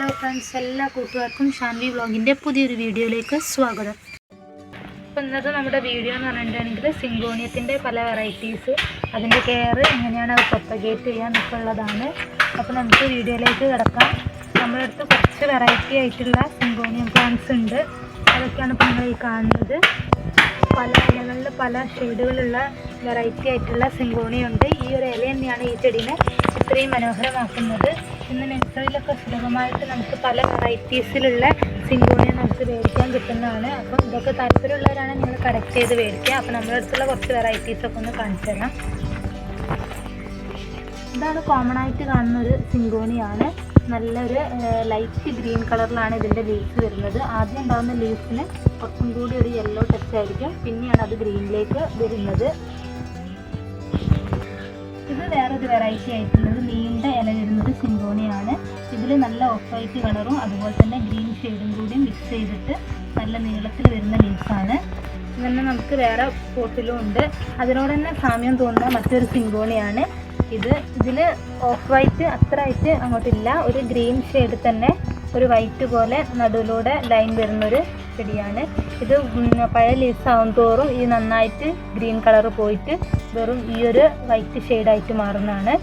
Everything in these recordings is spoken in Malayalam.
ഹലോ ഫ്രണ്ട്സ് എല്ലാ കൂട്ടുകാർക്കും ഷാൻവി വ്ളോഗിന്റെ പുതിയൊരു വീഡിയോയിലേക്ക് സ്വാഗതം. അപ്പോൾ ഇന്നത്തെ നമ്മുടെ വീഡിയോ എന്ന് പറഞ്ഞിട്ടുണ്ടെങ്കിൽ സിങ്കോണിയത്തിന്റെ പല വെറൈറ്റീസ് അതിന്റെ കെയർ എങ്ങനെയാണ് അത് പ്രൊപ്പഗേറ്റ് ചെയ്യാന്നൊക്കെ ഉള്ളതാണ്. അപ്പോൾ നമുക്ക് വീഡിയോയിലേക്ക് കിടക്കാം. നമ്മുടെ അടുത്ത് കുറച്ച് വെറൈറ്റി ആയിട്ടുള്ള സിങ്കോണിയം പ്ലാന്റ്സ് ഉണ്ട്. അതൊക്കെയാണ് ഇപ്പോൾ നിങ്ങൾ ഈ കാണുന്നത്. പല ഇലകളിൽ പല ഷെയ്ഡുകളുള്ള വെറൈറ്റി ആയിട്ടുള്ള സിംഗോണിയുണ്ട് ഈ ഒരു ഇല തന്നെയാണ് ഈ ചെടീനെ ഇത്രയും മനോഹരമാക്കുന്നത്. ഇന്ന് നഴ്സറിയിലൊക്കെ സുലഭമായിട്ട് നമുക്ക് പല വെറൈറ്റീസിലുള്ള സിങ്കോണിയ നമുക്ക് മേടിക്കാൻ കിട്ടുന്നതാണ്. അപ്പം ഇതൊക്കെ താല്പര്യമുള്ളവരാണ് നിങ്ങൾ കളക്ട് ചെയ്ത് മേടിക്കുക. അപ്പം നമ്മുടെ അടുത്തുള്ള കുറച്ച് വെറൈറ്റീസൊക്കെ ഒന്ന് കാണിച്ചു തരാം. ഇതാണ് കോമൺ ആയിട്ട് കാണുന്ന ഒരു സിങ്കോണിയാണ്. നല്ലൊരു ലൈറ്റ് ഗ്രീൻ കളറിലാണ് ഇതിന്റെ ലീവ്സ് വരുന്നത്. ആദ്യം ഉണ്ടാകുന്ന ലീവ്സിന് കുറച്ചും കൂടി ഒരു യെല്ലോ ടച്ച് ആയിരിക്കും. പിന്നെയാണ് അത് ഗ്രീനിലേക്ക് വരുന്നത്. ഇത് വേറൊരു വെറൈറ്റി ആയിട്ടുള്ളത് നീണ്ട ഇല വരുന്നത് സിങ്കോണിയാണ് ഇതിൽ നല്ല ഓഫ് വൈറ്റ് കളറും അതുപോലെ തന്നെ ഗ്രീൻ ഷെയ്ഡും കൂടി മിക്സ് ചെയ്തിട്ട് നല്ല നീളത്തിൽ വരുന്ന ലീഫാണ് ഇതന്നെ നമുക്ക് വേറെ പോട്ടിലും ഉണ്ട്. അതിനോട് തന്നെ സാമ്യം തോന്നുന്ന മറ്റൊരു സിങ്കോണിയാണ് ഇത് ഇതിൽ ഓഫ് വൈറ്റ് അത്ര ആയിട്ട് അങ്ങോട്ടില്ല. ഒരു ഗ്രീൻ ഷെയ്ഡ് തന്നെ ഒരു വൈറ്റ് പോലെ നടുവിലൂടെ ലൈൻ വരുന്നൊരു ചെടിയാണ്. ഇത് പഴയ ലീവ്സ് ആവും തോറും ഈ നന്നായിട്ട് ഗ്രീൻ കളർ പോയിട്ട് വെറും ഈ ഒരു വൈറ്റ് ഷെയ്ഡായിട്ട് മാറുന്നതാണ്.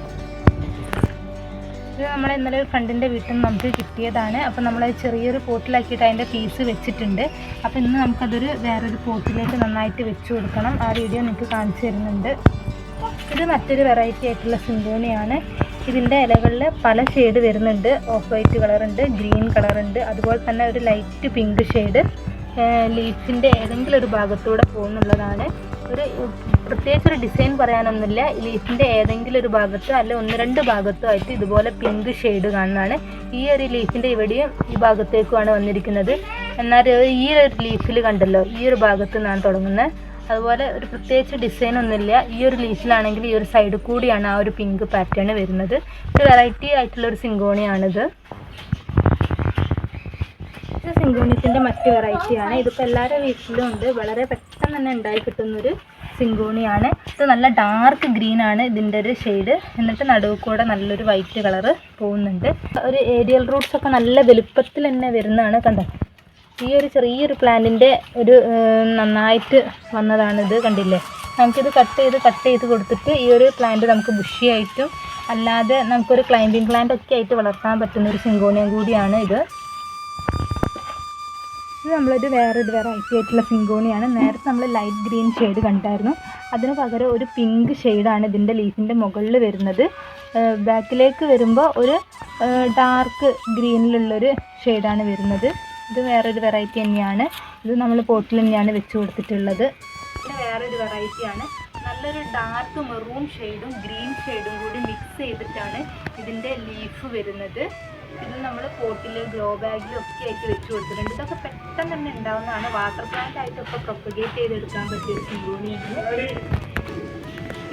ഇത് നമ്മൾ ഇന്നലെ ഒരു ഫ്രണ്ടിന്റെ വീട്ടിൽ നിന്ന് നമുക്ക് കിട്ടിയതാണ്. അപ്പോൾ നമ്മൾ ചെറിയൊരു പോട്ടിലാക്കിയിട്ട് അതിന്റെ പീസ് വെച്ചിട്ടുണ്ട്. അപ്പോൾ ഇന്ന് നമുക്കതൊരു വേറൊരു പോട്ടിലേക്ക് നന്നായിട്ട് വെച്ച് കൊടുക്കണം. ആ വീഡിയോ നിങ്ങൾക്ക് കാണിച്ചു തരുന്നുണ്ട്. ഇത് മറ്റൊരു വെറൈറ്റി ആയിട്ടുള്ള സിങ്കോണിയാണ് ഇതിന്റെ ഇലകളിൽ പല ഷെയ്ഡ് വരുന്നുണ്ട്. ഓഫ് വൈറ്റ് കളറുണ്ട് ഗ്രീൻ കളറുണ്ട് അതുപോലെ തന്നെ ഒരു ലൈറ്റ് പിങ്ക് ഷെയ്ഡ് ലീഫിന്റെ ഏതെങ്കിലും ഒരു ഭാഗത്തൂടെ പോകുന്നുള്ളതാണ്. ഒരു പ്രത്യേകിച്ച് ഒരു ഡിസൈൻ പറയാനൊന്നുമില്ല. ലീഫിന്റെ ഏതെങ്കിലും ഒരു ഭാഗത്തോ അല്ലെ ഒന്ന് രണ്ട് ഭാഗത്തോ ആയിട്ട് ഇതുപോലെ പിങ്ക് ഷെയ്ഡ് കാണുന്നതാണ്. ഈ ഒരു ലീഫിന്റെ ഇവിടെയും ഈ ഭാഗത്തേക്കുമാണ് വന്നിരിക്കുന്നത്. എന്നാൽ ഈ ഒരു ലീഫിൽ കണ്ടല്ലോ ഈ ഒരു ഭാഗത്ത് നിന്നാണ് തുടങ്ങുന്നത്. അതുപോലെ ഒരു പ്രത്യേകിച്ച് ഡിസൈൻ ഒന്നുമില്ല. ഈ ഒരു ലീഫിലാണെങ്കിൽ ഈ ഒരു സൈഡ് കൂടിയാണ് ആ ഒരു പിങ്ക് പാറ്റേൺ വരുന്നത്. ഒരു വെറൈറ്റി ആയിട്ടുള്ള ഒരു സിങ്കോണിയാണിത്. ഇത് സിങ്കോണിസിന്റെ മറ്റ് വെറൈറ്റിയാണ്. ഇതിപ്പോൾ എല്ലാവരുടെ വീട്ടിലും ഉണ്ട് വളരെ പെട്ടെന്ന് തന്നെ ഉണ്ടായി കിട്ടുന്നൊരു സിങ്കോണിയാണ്. ഇത് നല്ല ഡാർക്ക് ഗ്രീൻ ആണ് ഇതിന്റെ ഒരു ഷെയ്ഡ് എന്നിട്ട് നടുവ് കൂടെ നല്ലൊരു വൈറ്റ് കളറ് പോകുന്നുണ്ട്. ഒരു ഏരിയൽ റൂട്ട്സ് ഒക്കെ നല്ല വലുപ്പത്തിൽ തന്നെ വരുന്നതാണ്. കണ്ടോ? ഈ ഒരു ചെറിയൊരു പ്ലാന്റിന്റെ ഒരു നന്നായിട്ട് വന്നതാണിത് കണ്ടില്ലേ? നമുക്കിത് കട്ട് ചെയ്ത് കട്ട് ചെയ്ത് കൊടുത്തിട്ട് ഈ ഒരു പ്ലാന്റ് നമുക്ക് ബുഷിയായിട്ടും അല്ലാതെ നമുക്കൊരു ക്ലൈംബിംഗ് പ്ലാന്റ് ഒക്കെ ആയിട്ട് വളർത്താൻ പറ്റുന്ന ഒരു സിങ്കോണിയം കൂടിയാണ് ഇത്. ഇത് നമ്മളൊരു വേറൊരു വെറൈറ്റി ആയിട്ടുള്ള സിങ്കോണിയാണ് നേരത്തെ നമ്മൾ ലൈറ്റ് ഗ്രീൻ ഷെയ്ഡ് കണ്ടായിരുന്നു. അതിന് പകരം ഒരു പിങ്ക് ഷെയ്ഡാണ് ഇതിന്റെ ലീഫിന്റെ മുകളിൽ വരുന്നത്. ബാക്കിലേക്ക് വരുമ്പോൾ ഒരു ഡാർക്ക് ഗ്രീനിലുള്ളൊരു ഷെയ്ഡാണ് വരുന്നത്. ഇത് വേറൊരു വെറൈറ്റി തന്നെയാണ്. ഇത് നമ്മൾ പോട്ടിൽ തന്നെയാണ് വെച്ച് കൊടുത്തിട്ടുള്ളത്. ഇത് വേറൊരു വെറൈറ്റിയാണ് നല്ലൊരു ഡാർക്ക് മെറൂൺ ഷെയ്ഡും ഗ്രീൻ ഷെയ്ഡും കൂടി മിക്സ് ചെയ്തിട്ടാണ് ഇതിന്റെ ലീഫ് വരുന്നത്. ഇത് നമ്മൾ പോട്ടിൽ ഗ്രോ ബാഗിലും ഒക്കെ ആയിട്ട് വെച്ച് കൊടുത്തിട്ടുണ്ട്. ഇതൊക്കെ പെട്ടെന്ന് തന്നെ ഉണ്ടാവുന്നതാണ്. വാട്ടർ പ്ലാന്റ് ആയിട്ട് ആയിട്ടൊക്കെ പ്രൊപ്പഗേറ്റ് ചെയ്തെടുക്കാൻ പറ്റിയ ഒരു സിങ്കോണിയാണ്.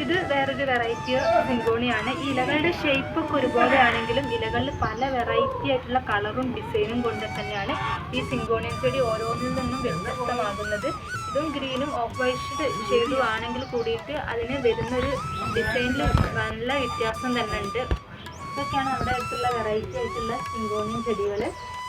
ഇത് വേറൊരു വെറൈറ്റി സിങ്കോണിയാണ്. ഈ ഇലകളുടെ ഷേപ്പ് ഒക്കെ ഒരുപോലെ ആണെങ്കിലും ഇലകളിൽ പല വെറൈറ്റി ആയിട്ടുള്ള കളറും ഡിസൈനും കൊണ്ട് തന്നെയാണ് ഈ സിങ്കോണിയൻ ചെടി ഓരോന്നിൽ നിന്നും വ്യത്യസ്തമാകുന്നത്. ഇതും ഗ്രീനും ഓഫ് വൈറ്റ് ഷെയ്ഡും ആണെങ്കിൽ കൂടിയിട്ട് അതിന് വരുന്നൊരു ഡിസൈനിൽ നല്ല വ്യത്യാസം തന്നെ ഉണ്ട്. ഇതൊക്കെയാണ് നമ്മുടെ അടുത്തുള്ള വെറൈറ്റി ആയിട്ടുള്ള സിങ്കോണിയൻ ചെടികൾ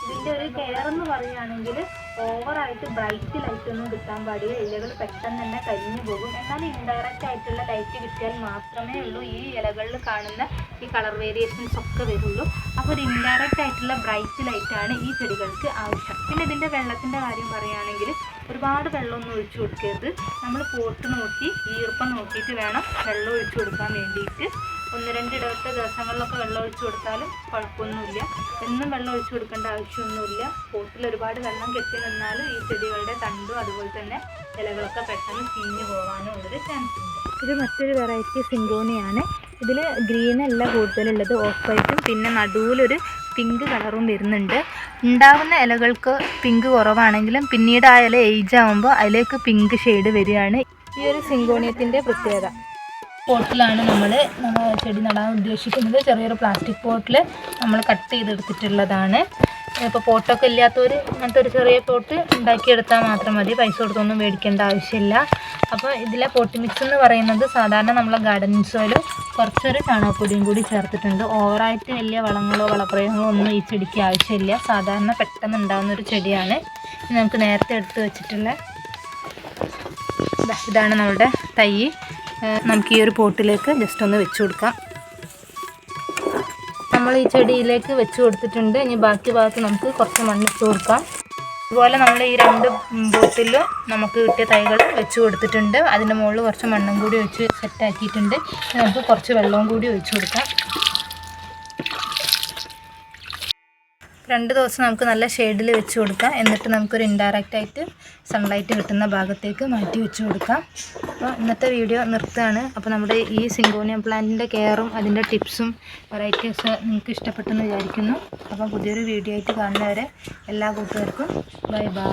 ഇതിന്റെ ഒരു കെയർ എന്ന് പറയുകയാണെങ്കിൽ ഓവറായിട്ട് ബ്രൈറ്റ് ലൈറ്റ് ഒന്നും കിട്ടാൻ പാടില്ല. ഇലകൾ പെട്ടെന്ന് തന്നെ കരിഞ്ഞു പോകും. എന്നാൽ ഇൻഡയറക്റ്റ് ആയിട്ടുള്ള ലൈറ്റ് കിട്ടിയാൽ മാത്രമേ ഉള്ളൂ ഈ ഇലകളിൽ കാണുന്ന ഈ കളർ വേരിയേഷൻസ് ഒക്കെ വരുള്ളൂ. അപ്പോൾ ഒരു ഇൻഡയറക്റ്റ് ആയിട്ടുള്ള ബ്രൈറ്റ് ലൈറ്റാണ് ഈ ചെടികൾക്ക് ആവശ്യം. പിന്നെ ഇതിന്റെ വെള്ളത്തിന്റെ കാര്യം പറയുകയാണെങ്കിൽ ഒരുപാട് വെള്ളമൊന്നും ഒഴിച്ചു കൊടുക്കരുത്. നമ്മൾ പോട്ട് നോക്കി ഈർപ്പം നോക്കിയിട്ട് വേണം വെള്ളം ഒഴിച്ചു കൊടുക്കാൻ വേണ്ടിയിട്ട്. ഒന്ന് രണ്ട് ഇടവിട്ട ദിവസങ്ങളിലൊക്കെ വെള്ളം ഒഴിച്ചു കൊടുത്താലും കുഴപ്പമൊന്നുമില്ല. എന്നും വെള്ളം ഒഴിച്ചു കൊടുക്കേണ്ട ആവശ്യമൊന്നുമില്ല. പോട്ടിൽ ഒരുപാട് വെള്ളം കെട്ടി നിന്നാലും ഈ ചെടികളുടെ തണ്ടും അതുപോലെ തന്നെ ഇലകളൊക്കെ പെട്ടെന്ന് ചീഞ്ഞു പോകാനും ഉള്ളൊരു ചാൻസ് ഉണ്ട്. ഇത് മറ്റൊരു വെറൈറ്റി സിങ്കോണിയാണ്. ഇതിൽ ഗ്രീൻ അല്ല കൂടുതലുള്ളത് ഓഫ് വൈറ്റും പിന്നെ നടുവിലൊരു പിങ്ക് കളറും വരുന്നുണ്ട്. ഉണ്ടാവുന്ന ഇലകൾക്ക് പിങ്ക് കുറവാണെങ്കിലും പിന്നീട് ആ ഇല ഏജ് ആകുമ്പോൾ അതിലേക്ക് പിങ്ക് ഷെയ്ഡ് വരികയാണ്. ഈ ഒരു സിങ്കോണിയത്തിന്റെ പ്രത്യേകത. പോട്ടിലാണ് നമ്മൾ നമ്മൾ ചെടി നടാൻ ഉദ്ദേശിക്കുന്നത്. ചെറിയൊരു പ്ലാസ്റ്റിക് പോട്ടിൽ നമ്മൾ കട്ട് ചെയ്തെടുത്തിട്ടുള്ളതാണ്. ഇപ്പോൾ പോട്ടൊക്കെ ഇല്ലാത്തവർ അങ്ങനത്തെ ഒരു ചെറിയ പോട്ട് ഉണ്ടാക്കിയെടുത്താൽ മാത്രം മതി. പൈസ കൊടുത്തൊന്നും മേടിക്കേണ്ട ആവശ്യമില്ല. അപ്പോൾ ഇതിലെ പോട്ടി മിക്സ് എന്ന് പറയുന്നത് സാധാരണ നമ്മളെ ഗാർഡൻ സോയിൽ കുറച്ചൊരു ചാണകപ്പൊടിയും കൂടി ചേർത്തിട്ടുണ്ട്. ഓവറായിട്ട് വലിയ വളങ്ങളോ വളപ്രയോഗങ്ങളോ ഒന്നും ഈ ചെടിക്ക് ആവശ്യമില്ല. സാധാരണ പെട്ടെന്ന് ഉണ്ടാകുന്ന ഒരു ചെടിയാണ്. നമുക്ക് നേരത്തെ എടുത്ത് വെച്ചിട്ടുള്ള ഇതാണ് നമ്മുടെ തൈ. നമുക്ക് ഈ ഒരു പോട്ടിലേക്ക് ജസ്റ്റ് ഒന്ന് വെച്ച് കൊടുക്കാം. നമ്മൾ ഈ ചെടിയിലേക്ക് വെച്ച് കൊടുത്തിട്ടുണ്ട്. ഇനി ബാക്കി ഭാഗത്ത് നമുക്ക് കുറച്ച് മണ്ണ് ഇട്ട് കൊടുക്കാം. അതുപോലെ നമ്മൾ ഈ രണ്ട് ബോട്ടിലും നമുക്ക് കിട്ടിയ തൈകൾ വെച്ച് കൊടുത്തിട്ടുണ്ട്. അതിന്റെ മുകളിൽ കുറച്ച് മണ്ണും കൂടി വെച്ച് സെറ്റാക്കിയിട്ടുണ്ട്. നമുക്ക് കുറച്ച് വെള്ളവും കൂടി ഒഴിച്ചു കൊടുക്കാം. രണ്ട് ദിവസം നമുക്ക് നല്ല ഷെയ്ഡിൽ വെച്ച് കൊടുക്കാം. എന്നിട്ട് നമുക്കൊരു ഇൻഡയറക്റ്റ് ആയിട്ട് സൺലൈറ്റ് കിട്ടുന്ന ഭാഗത്തേക്ക് മാറ്റി വെച്ച് കൊടുക്കാം. അപ്പോൾ ഇന്നത്തെ വീഡിയോ നിർത്തുകയാണ്. അപ്പോൾ നമ്മുടെ ഈ സിങ്കോണിയം പ്ലാന്റിന്റെ കെയറും അതിന്റെ ടിപ്സും വെറൈറ്റീസ് നിങ്ങൾക്ക് ഇഷ്ടപ്പെട്ടെന്ന് വിചാരിക്കുന്നു. അപ്പോൾ പുതിയൊരു വീഡിയോ ആയിട്ട് കാണുന്നവരെ എല്ലാ കൂട്ടുകാർക്കും ബൈ ബൈ